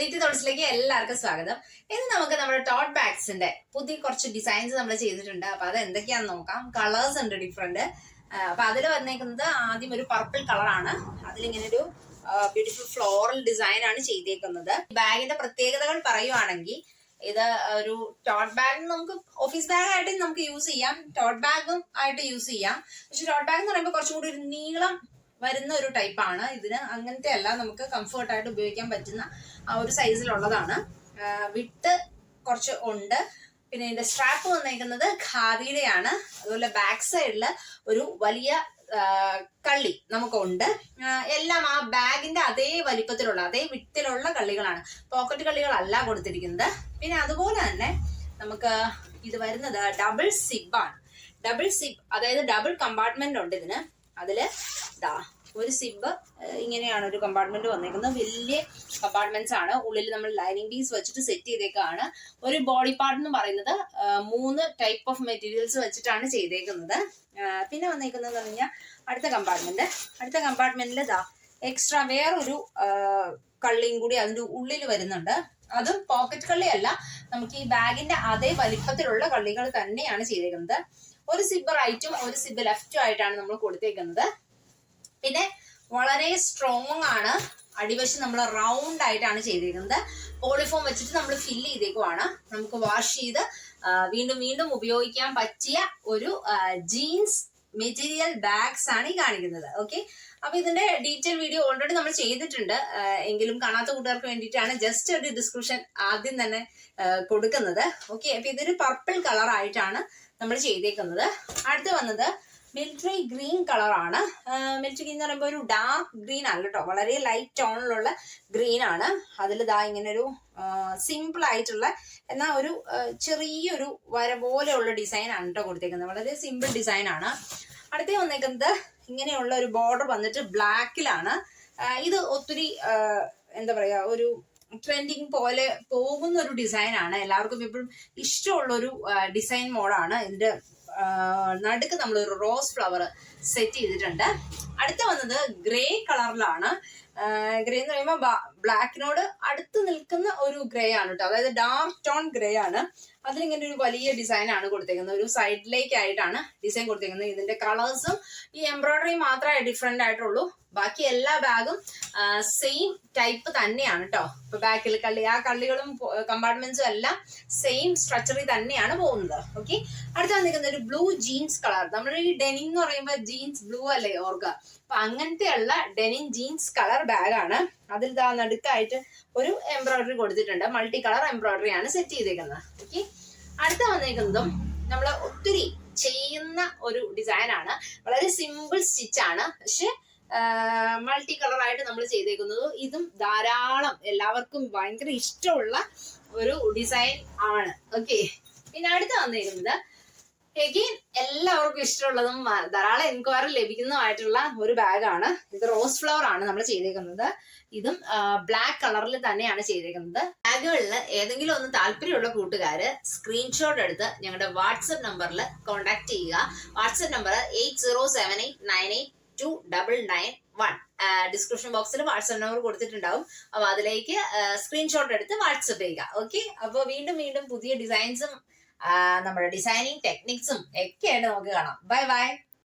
ലിറ്റി തോട്ട്സിലേക്ക് എല്ലാവർക്കും സ്വാഗതം. ഇന്ന് നമുക്ക് നമ്മുടെ ടോട്ട് ബാഗ്സിന്റെ പുതിയ കുറച്ച് ഡിസൈൻസ് നമ്മൾ ചെയ്തിട്ടുണ്ട്. അപ്പൊ അത് എന്തൊക്കെയാണെന്ന് നോക്കാം. കളേഴ്സ് ഉണ്ട് ഡിഫറെന്റ് അപ്പൊ അതിൽ വന്നേക്കുന്നത് ആദ്യം ഒരു പർപ്പിൾ കളറാണ് അതിലിങ്ങനെ ഒരു ബ്യൂട്ടിഫുൾ ഫ്ലോറൽ ഡിസൈൻ ആണ് ചെയ്തേക്കുന്നത്. ബാഗിന്റെ പ്രത്യേകതകൾ പറയുവാണെങ്കിൽ ഇത് ഒരു ടോട്ട് ബാഗ് നമുക്ക് ഓഫീസ് ബാഗ് ആയിട്ട് നമുക്ക് യൂസ് ചെയ്യാം. ടോട്ട് ബാഗും ആയിട്ട് യൂസ് ചെയ്യാം. പക്ഷെ ടോട്ട് ബാഗ് എന്ന് പറയുമ്പോൾ കുറച്ചുകൂടി ഒരു നീളം വരുന്ന ഒരു ടൈപ്പാണ് ഇതിന് അങ്ങനത്തെ അല്ല നമുക്ക് കംഫർട്ടായിട്ട് ഉപയോഗിക്കാൻ പറ്റുന്ന ആ ഒരു സൈസിലുള്ളതാണ് വിട്ട് കുറച്ച് ഉണ്ട്. പിന്നെ ഇതിന്റെ സ്ട്രാപ്പ് വന്നേക്കുന്നത് ഖാദിയുടെയാണ്. അതുപോലെ ബാക്ക് സൈഡിൽ ഒരു വലിയ കള്ളി നമുക്കുണ്ട്. എല്ലാം ആ ബാഗിന്റെ അതേ വലിപ്പത്തിലുള്ള അതേ വിട്ടിലുള്ള കള്ളികളാണ്. പോക്കറ്റ് കള്ളികളല്ല കൊടുത്തിരിക്കുന്നത്. പിന്നെ അതുപോലെ തന്നെ നമുക്ക് ഇത് വരുന്നത് ഡബിൾ സിബ് ആണ്. ഡബിൾ സിബ് അതായത് ഡബിൾ കമ്പാർട്ട്മെന്റ് ഉണ്ട് ഇതിന്. അതിൽ ദാ ഒരു സിബ് ഇങ്ങനെയാണ് ഒരു കമ്പാർട്ട്മെന്റ് വന്നേക്കുന്നത്. വലിയ കമ്പാർട്ട്മെന്റ്സ് ആണ്. ഉള്ളിൽ നമ്മൾ ലൈനിങ് പീസ് വെച്ചിട്ട് സെറ്റ് ചെയ്തേക്കാണ്. ഒരു ബോഡി പാർട്ട് എന്ന് പറയുന്നത് മൂന്ന് ടൈപ്പ് ഓഫ് മെറ്റീരിയൽസ് വെച്ചിട്ടാണ് ചെയ്തേക്കുന്നത്. പിന്നെ വന്നേക്കുന്നത് പറഞ്ഞാൽ അടുത്ത കമ്പാർട്ട്മെന്റ് അടുത്ത കമ്പാർട്ട്മെന്റിൽ ദാ എക്സ്ട്രാ വേറൊരു കള്ളിയും കൂടി അതിന്റെ ഉള്ളിൽ വരുന്നുണ്ട്. അതും പോക്കറ്റ് കള്ളിയല്ല. നമുക്ക് ഈ ബാഗിന്റെ അതേ വലിപ്പത്തിലുള്ള കള്ളികൾ തന്നെയാണ് ചെയ്തേക്കുന്നത്. ഒരു സിബ് റൈറ്റും ഒരു സിബ് ലെഫ്റ്റും ആയിട്ടാണ് നമ്മൾ കൊടുത്തേക്കുന്നത്. പിന്നെ വളരെ സ്ട്രോങ് ആണ്. അടിവശം നമ്മൾ റൗണ്ട് ആയിട്ടാണ് ചെയ്തിരിക്കുന്നത് പോളിഫോം വെച്ചിട്ട് നമ്മൾ ഫില്ല് ചെയ്തേക്കുവാണ്. നമുക്ക് വാഷ് ചെയ്ത് വീണ്ടും വീണ്ടും ഉപയോഗിക്കാൻ പറ്റിയ ഒരു ജീൻസ് മെറ്റീരിയൽ ബാഗ്സ് ആണ് ഈ കാണിക്കുന്നത്. ഓക്കെ അപ്പൊ ഇതിന്റെ ഡീറ്റെയിൽ വീഡിയോ ഓൾറെഡി നമ്മൾ ചെയ്തിട്ടുണ്ട്. എങ്കിലും കാണാത്ത കൂട്ടുകാർക്ക് വേണ്ടിയിട്ടാണ് ജസ്റ്റ് ഒരു ഡിസ്ക്രിപ്ഷൻ ആദ്യം തന്നെ കൊടുക്കുന്നത്. ഓക്കെ അപ്പൊ ഇതൊരു പർപ്പിൾ കളർ ആയിട്ടാണ് നമ്മൾ ചെയ്തേക്കുന്നത്. അടുത്ത് വന്നത് മിലിറ്ററി ഗ്രീൻ കളറാണ് മിലിറ്ററി ഗ്രീൻ എന്ന് പറയുമ്പോൾ ഒരു ഡാർക്ക് ഗ്രീൻ അല്ല കേട്ടോ വളരെ ലൈറ്റ് ടോണിലുള്ള ഗ്രീൻ ആണ്. അതിൽ ദാ ഇങ്ങനെ ഒരു സിമ്പിൾ ആയിട്ടുള്ള എന്നാൽ ഒരു ചെറിയൊരു വര പോലെയുള്ള ഡിസൈൻ ആണ് കേട്ടോ കൊടുത്തേക്കുന്നത്. വളരെ സിമ്പിൾ ഡിസൈൻ ആണ്. അടുത്ത വന്നേക്കുന്നത് ഇങ്ങനെയുള്ള ഒരു ബോർഡർ വന്നിട്ട് ബ്ലാക്കിലാണ് ഇത് ഒത്തിരി എന്താ പറയുക ഒരു ട്രെൻഡിങ് പോലെ പോകുന്ന ഒരു ഡിസൈൻ ആണ്. എല്ലാവർക്കും ഇപ്പോഴും ഇഷ്ടമുള്ള ഒരു ഡിസൈൻ മോഡാണ് ഇതിന്റെ നടുക്ക് നമ്മൾ ഒരു റോസ് ഫ്ലവർ സെറ്റ് ചെയ്തിട്ടുണ്ട്. അടുത്ത വന്നത് ഗ്രേ കളറിലാണ്. ഗ്രേ എന്ന് പറയുമ്പോൾ ബ്ലാക്കിനോട് അടുത്ത് നിൽക്കുന്ന ഒരു ഗ്രേ ആണ് കേട്ടോ അതായത് ഡാർക്ക് ടോൺ ഗ്രേ ആണ്. അതിലിങ്ങനെ ഒരു വലിയ ഡിസൈൻ ആണ് കൊടുത്തേക്കുന്നത്. ഒരു സൈഡിലേക്ക് ആയിട്ടാണ് ഡിസൈൻ കൊടുത്തേക്കുന്നത്. ഇതിന്റെ കളേഴ്സും ഈ എംബ്രോയിഡറി മാത്രമേ ഡിഫറെന്റ് ആയിട്ടുള്ളൂ. ബാക്കി എല്ലാ ബാഗും സെയിം ടൈപ്പ് തന്നെയാണ് കേട്ടോ ഇപ്പൊ ബാക്കിൽ കള്ളി ആ കള്ളികളും കമ്പാർട്ട്മെന്റ്സും എല്ലാം സെയിം സ്ട്രക്ചറിൽ തന്നെയാണ് പോകുന്നത്. ഓക്കെ അടുത്ത വന്നിരിക്കുന്ന ഒരു ബ്ലൂ ജീൻസ് കളർ നമ്മുടെ ഈ ഡെനിം എന്ന് പറയുമ്പോൾ ജീൻസ് ബ്ലൂ അല്ലേ ഓർക്ക? അപ്പൊ അങ്ങനത്തെയുള്ള ഡെനിം ജീൻസ് കളർ ബാഗാണ് അതിൽ ദാ നടുക്കായിട്ട് ഒരു എംബ്രോയിഡറി കൊടുത്തിട്ടുണ്ട്. മൾട്ടി കളർ എംബ്രോയിഡറി ആണ് സെറ്റ് ചെയ്തേക്കുന്നത്. ഓക്കെ അടുത്ത വന്നേക്കുന്നതും നമ്മൾ ഒത്തിരി ചെയ്യുന്ന ഒരു ഡിസൈൻ ആണ്. വളരെ സിമ്പിൾ സ്റ്റിച്ച് ആണ്. പക്ഷെ മൾട്ടി കളർ ആയിട്ട് നമ്മൾ ചെയ്തേക്കുന്നത് ഇതും ധാരാളം എല്ലാവർക്കും ഭയങ്കര ഇഷ്ടമുള്ള ഒരു ഡിസൈൻ ആണ്. ഓക്കെ പിന്നെ അടുത്ത് വന്നിരിക്കുന്നത് എഗെയിൻ എല്ലാവർക്കും ഇഷ്ടമുള്ളതും ധാരാളം എൻക്വയറി ലഭിക്കുന്നതുമായിട്ടുള്ള ഒരു ബാഗാണ്. ഇത് റോസ് ഫ്ലവർ ആണ് നമ്മൾ ചെയ്തേക്കുന്നത്. ഇതും ബ്ലാക്ക് കളറിൽ തന്നെയാണ് ചെയ്തേക്കുന്നത്. ബാഗുകളിൽ ഏതെങ്കിലും ഒന്ന് താല്പര്യമുള്ള കൂട്ടുകാര് സ്ക്രീൻഷോട്ട് എടുത്ത് ഞങ്ങളുടെ വാട്സപ്പ് നമ്പറിൽ കോൺടാക്ട് ചെയ്യുക. WhatsApp number eight zero seven eight nine eight two double nine one description ബോക്സിൽ വാട്സപ്പ് നമ്പർ കൊടുത്തിട്ടുണ്ടാവും. അപ്പൊ അതിലേക്ക് സ്ക്രീൻഷോട്ട് എടുത്ത് വാട്സപ്പ് ചെയ്യുക. ഓക്കെ അപ്പോൾ വീണ്ടും വീണ്ടും പുതിയ ഡിസൈൻസും നമ്മുടെ ഡിസൈനിങ് ടെക്നിക്സും ഒക്കെ ആയിട്ട് നമുക്ക് കാണാം. Bye bye